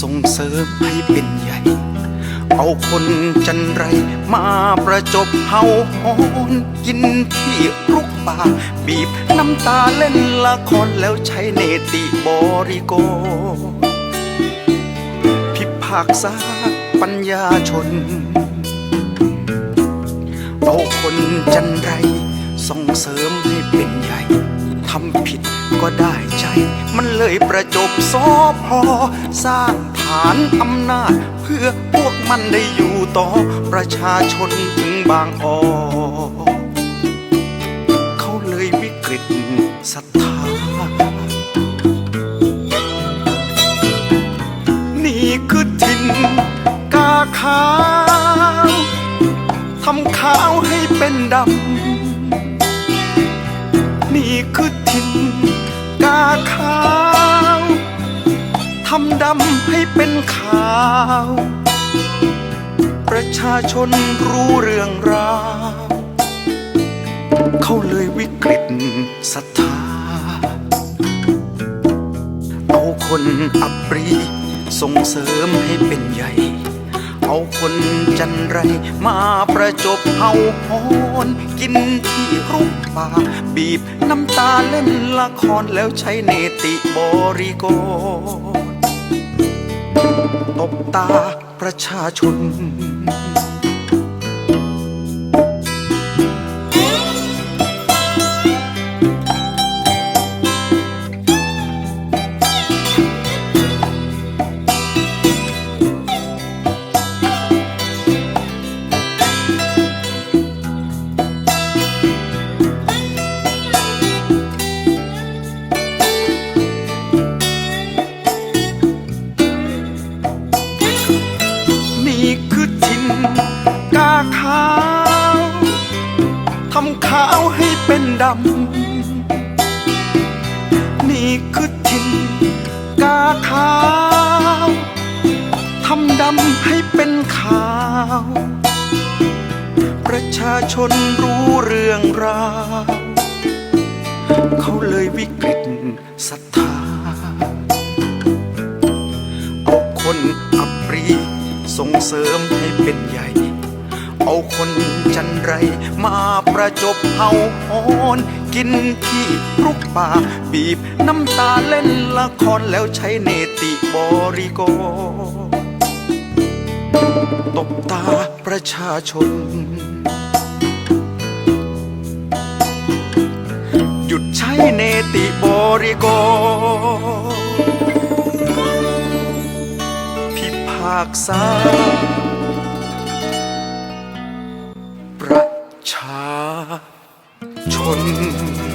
ส่งเสริมให้เป็นใหญ่ เอาคนจันไรมาประจบเฮาหอนกินที่รุกป่า บีบน้ำตาเล่นละครแล้วใช้เนติบริโก พิพากษาปัญญาชน เอาคนจันไรส่งเสริมให้เป็นใหญ่ำผิดก็ได้ใจ มันเลยประจบสอพอ สร้างฐานอำนาจ เพื่อพวกมันได้อยู่ต่อประชาชนถึงบางอ้อเขาเลยวิกฤตศรัทธา นี่คือถิ่นกาขาวทำขาวให้เป็นดำำดำให้เป็นขาว ประชาชนรู้เรื่องราว เขาเลยวิกฤตศรัทธา เอาคนอับปรีส่งเสริมให้เป็นใหญ่ เอาคนจันไรมาประจบเฮาหอนกินที่รุกป่า บีบน้ำตาเล่นละครแล้วใช้เนติบริโกร ตบตาประชาชน ขาวให้เป็นดำ นี่คือถิ่นกาขาวทำดำให้เป็นขาว ประชาชนรู้เรื่องราว เขาเลยวิกฤตศรัทธา เอาคนอับปรีส่งเสริมให้เป็นใหญ่ เอาคนจันไร มาประจบเฮาหอนกินที่รุกป่า บีบน้ำตาเล่นละครแล้วใช้เนติบริโกตบตาประชาชน หยุดใช้เนติบริโกพิพากษา 春。